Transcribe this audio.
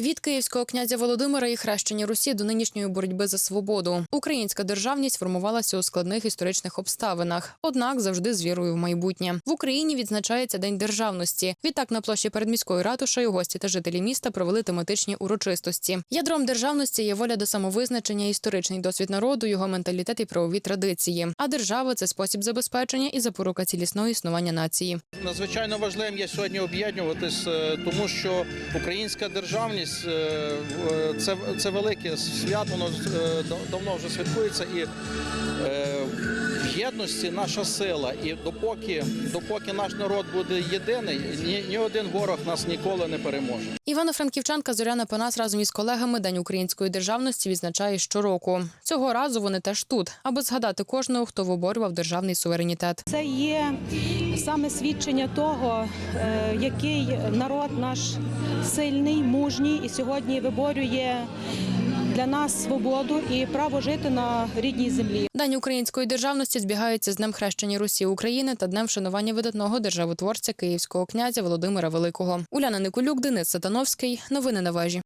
Від київського князя Володимира і хрещення Русі до нинішньої боротьби за свободу. Українська державність формувалася у складних історичних обставинах, однак завжди з вірою в майбутнє. В Україні відзначається День державності. Відтак на площі перед міською ратушею гості та жителі міста провели тематичні урочистості. Ядром державності є воля до самовизначення, історичний досвід народу, його менталітет і правові традиції. А держава це спосіб забезпечення і запорука цілісного існування нації. Надзвичайно важливим є сьогодні об'єднуватись, е, тому що українська державність е, в- це, це велике свято, воно е, да- давно вже святкується і е, єдності наша сила. І допоки, допоки наш народ буде єдиний, ні, ні один ворог нас ніколи не переможе. Івано-Франківчанка Зоряна Панас разом із колегами День української державності відзначає щороку. Цього разу вони теж тут, аби згадати кожного, хто виборював державний суверенітет. Це є саме свідчення того, е, який народ наш сильний, мужній і сьогодні виборює для нас свободу і право жити на рідній землі. День української державності збігається з Днем хрещення Русі України та Днем вшанування видатного державотворця київського князя Володимира Великого. Уляна Николюк, Денис Сатановський. Новини на вежі.